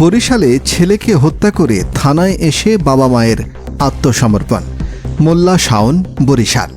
বরিশালে ছেলেকে হত্যা করে থানায় এসে বাবা মায়ের আত্মসমর্পণ। মোল্লা শাওন, বরিশাল।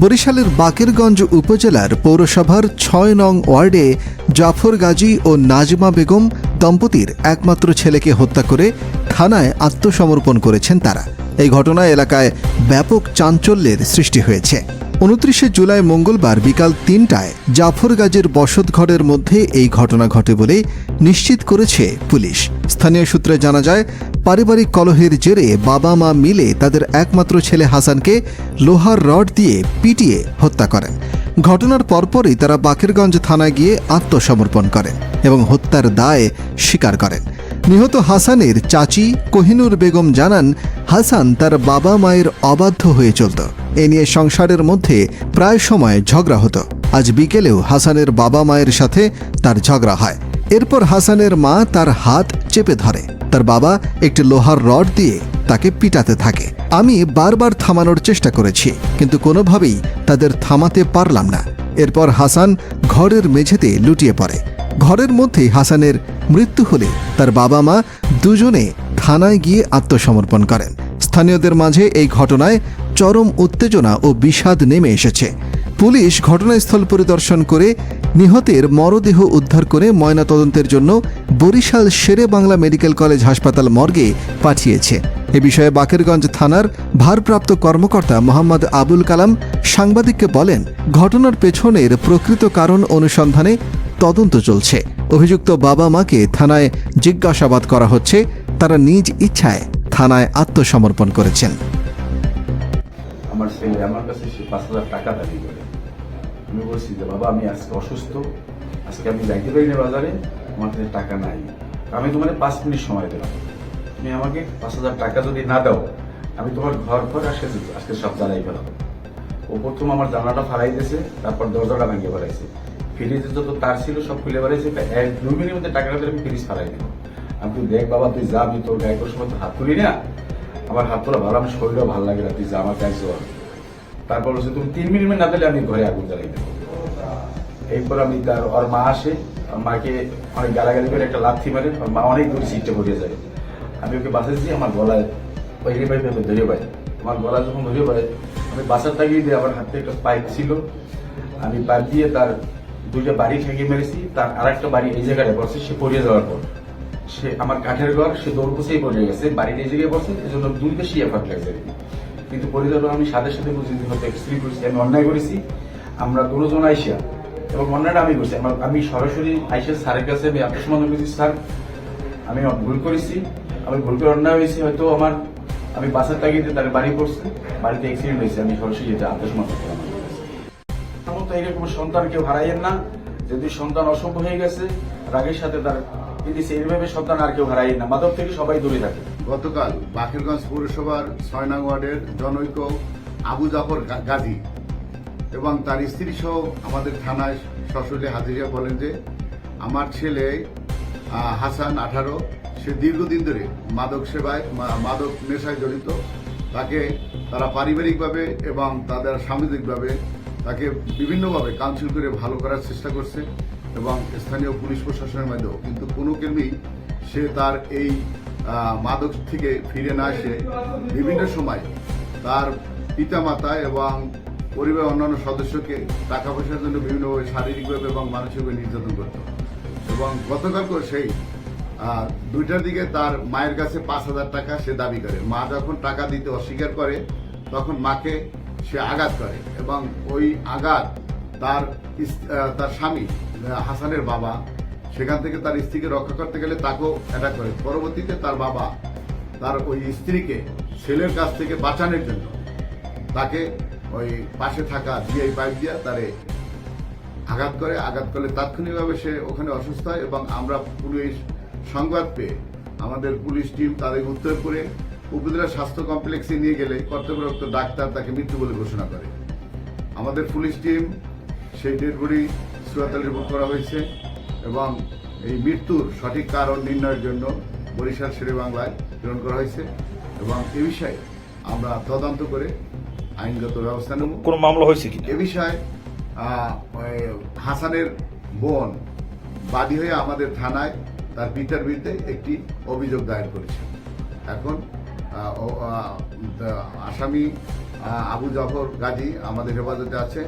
বরিশালের বাকেরগঞ্জ উপজেলার পৌরসভার ছয় নং ওয়ার্ডে জাফর গাজী ও নাজমা বেগম দম্পতির একমাত্র ছেলেকে হত্যা করে থানায় আত্মসমর্পণ করেছেন তারা। এই ঘটনায় এলাকায় ব্যাপক চাঞ্চল্যের সৃষ্টি হয়েছে। উনত্রিশে জুলাই মঙ্গলবার বিকাল তিনটায় জাফর গাজীর বসতঘরের মধ্যে এই ঘটনা ঘটে বলে নিশ্চিত করেছে পুলিশ। স্থানীয় সূত্রে জানা যায়, পারিবারিক কলহের জেরে বাবা মা মিলে তাদের একমাত্র ছেলে হাসানকে লোহার রড দিয়ে পিটিয়ে হত্যা করেন। ঘটনার পরপরই তারা বাকেরগঞ্জ থানায় গিয়ে আত্মসমর্পণ করেন এবং হত্যার দায় স্বীকার করেন। নিহত হাসানের চাচি কোহিনুর বেগম জানান, হাসান তার বাবা মায়ের অবাধ্য হয়ে চলত। এ নিয়ে সংসারের মধ্যে প্রায় সময় ঝগড়া হতো। আজ বিকেলেও হাসানের বাবা মায়ের সাথে তার ঝগড়া হয়। এরপর হাসানের মা তার হাত চেপে ধরে। তার বাবা একটি লোহার রড দিয়ে তাকে পিটাতে থাকে। আমি বারবার থামানোর চেষ্টা করেছি, কিন্তু কোনোভাবেই তাদের থামাতে পারলাম না। এরপর হাসান ঘরের মেঝেতে লুটিয়ে পড়ে। ঘরের মধ্যেই হাসানের মৃত্যু হলে তার বাবা মা দুজনে থানায় গিয়ে আত্মসমর্পণ করেন। স্থানীয়দের মাঝে এই ঘটনায় চরম উত্তেজনা ও বিষাদ নেমে এসেছে। পুলিশ ঘটনাস্থল পরিদর্শন করে নিহতের মরদেহ উদ্ধার করে ময়নাতদন্তের জন্য বরিশাল শেরে বাংলা মেডিকেল কলেজ হাসপাতাল মর্গে পাঠিয়েছে। এ বিষয়ে বাকেরগঞ্জ থানার ভারপ্রাপ্ত কর্মকর্তা মোহাম্মদ আবুল কালাম সাংবাদিককে বলেন, ঘটনার পেছনের প্রকৃত কারণ অনুসন্ধানে তদন্ত চলছে। অভিযুক্ত বাবা মাকে থানায় জিজ্ঞাসাবাদ করা হচ্ছে। তারা নিজ ইচ্ছায় থানায় আত্মসমর্পণ করেছেন। আমার ছেলে আমার কাছে সে পাঁচ হাজার টাকা দাবি করে। আমি বলছি যে, বাবা, আমি আজকে অসুস্থ। আজকে আমি যাইতে পারি না বাজারে। আমার কাছে টাকা নাই। আমি তোমার পাঁচ মিনিট সময় দিলাম। তুমি আমাকে পাঁচ হাজার টাকা যদি না দাও, আমি তোমার ঘর ঘর আজকে আজকে সব জ্বালাই ফেলাবো। ও প্রথম আমার জানালাটা ফালাই দিয়েছে, তারপর দরজাটা ভেঙে ফেলাইছে। ফ্রিজে যত তার ছিল, সব খুলে বেড়াইছে এক দুই মিনিটের মধ্যে টাকাটা আমি ফ্রিজ ফালাই দিলাম আমি তুই দেখ বাবা, তুই যা, আমি তোর গায়ে সময় তো হাত তুলি না। আমার হাত তোলা ভালো, আমার শরীরও ভালো লাগে না, তুই যা, আমার গায়ে জোর তারপর বলছে, তুমি তিন মিনিট না দিলে আমি ঘরে আগুন জ্বালাই দেবো। এরপর আমি তার, ওর মা আসে মাকে অনেক গালাগালি করে, একটা লাথি মারে, ওর মা অনেক দূরে সিটে পড়িয়ে যায়। আমি ওকে বাসাচ্ছি আমার গলায়, ওই পাইপ আমি ধরে পাই আমার গলা যখন ধরে পাই আমি বাসার তাকিয়ে দিয়ে আমার হাতে একটা পাইপ ছিল। আমি পাইপ দিয়ে তার দুইটা বাড়ি ঠেকে মেরেছি, তার আর একটা বাড়ি এই জায়গায় পড়ছে সে পড়িয়ে যাওয়ার পর। সে আমার কাঠের ঘর, সে দৌড় বসেই পড়ে গেছে, বাড়ির এই জায়গায় পড়ছে এই জন্য দুই দেশই এফার্ট লাগছে। কিন্তু পরিচালক আমি সাথে সাথে বুঝি হয়তো এক্সপ্রি করেছি, আমি অন্যায় করেছি, আমরা দুজন আইসা, এবং অন্যায়টা আমি করছি। আমার আমি সরাসরি আইসা স্যারের কাছে আমি আত্মসম্মান করেছি, স্যার, আমি ভুল করেছি, আমি ভুল করে অন্যায় হয়েছি, হয়তো আমার আমি বাসার তাগিতে তার বাড়ি পড়ছে, বাড়িতে অ্যাক্সিডেন্ট হয়েছে, আমি সরাসরি যেতে আত্মসম্মান করতে আমার তো এইরকম সন্তান কেউ হারাইয়েন না। যদি সন্তান অসভ্য হয়ে গেছে, রাগের সাথে তার সেইভাবে সন্তান আর কেউ না। মাদক থেকে সবাই দূরে গতকাল পৌরসভার ওয়ার্ডের আবু জাফর এবং তার আমাদের থানায় বলেন যে, আমার ছেলে হাসান আঠারো, সে দীর্ঘদিন ধরে মাদক সেবায় মাদক নেশায় জড়িত। তাকে তারা পারিবারিকভাবে এবং তাদের সামাজিকভাবে তাকে বিভিন্নভাবে কাউন্সিল করে ভালো করার চেষ্টা করছে এবং স্থানীয় পুলিশ প্রশাসনের মাধ্যমেও। কিন্তু কোনো কেমনি সে তার এই মাদক থেকে ফিরে না এসে বিভিন্ন সময় তার পিতামাতা এবং পরিবারের অন্যান্য সদস্যকে টাকা পয়সার জন্য বিভিন্নভাবে শারীরিকভাবে এবং মানসিকভাবে নির্যাতন করত। এবং গতকালকেও সেই দুইটার দিকে তার মায়ের কাছে পাঁচ হাজার টাকা সে দাবি করে। মা যখন টাকা দিতে অস্বীকার করে, তখন মাকে সে আঘাত করে এবং ওই আঘাত তার তার স্বামী হাসানের বাবা, সেখান থেকে তার স্ত্রীকে রক্ষা করতে গেলে তাকেও অ্যাটাক করে। পরবর্তীতে তার বাবা তার ওই স্ত্রীকে ছেলের কাছ থেকে বাঁচানোর জন্য তাকে ওই পাশে থাকা জিআই পাইপ দিয়া তারে আঘাত করে। আঘাত করলে তাৎক্ষণিকভাবে সে ওখানে অসুস্থ হয় এবং আমরা পুলিশ সংবাদ পেয়ে আমাদের পুলিশ টিম তাদের উত্তর করে উপজেলা স্বাস্থ্য কমপ্লেক্সে নিয়ে গেলে কর্তব্যরত ডাক্তার তাকে মৃত্যু বলে ঘোষণা করে। আমাদের পুলিশ টিম সেই ডেড বডি সুরাতাল রিপোর্ট করা হয়েছে এবং এই মৃত্যুর সঠিক কারণ নির্ণয়ের জন্য বরিশাল শেরে বাংলায় প্রেরণ করা হয়েছে এবং এ বিষয়ে আমরা তদন্ত করে আইনগত ব্যবস্থা নেব। কোনো মামলা হয়েছে কি এ বিষয়ে হাসানের বোন বাদী হয়ে আমাদের থানায় তার পিতার বিরুদ্ধে একটি অভিযোগ দায়ের করেছে। এখন আসামি আবু জাফর গাজী আমাদের হেফাজতে আছে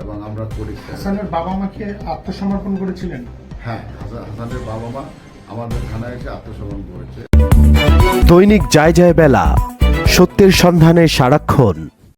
এবং আমরা করি। হাসানের বাবা মাকে আত্মসমর্পণ করেছিলেন? হ্যাঁ হাসান- হাসানের বাবা মা আমাদের থানায় এসে আত্মসমর্পণ করেছে। দৈনিক যায় যায় বেলা সত্যের সন্ধানে সারাক্ষণ।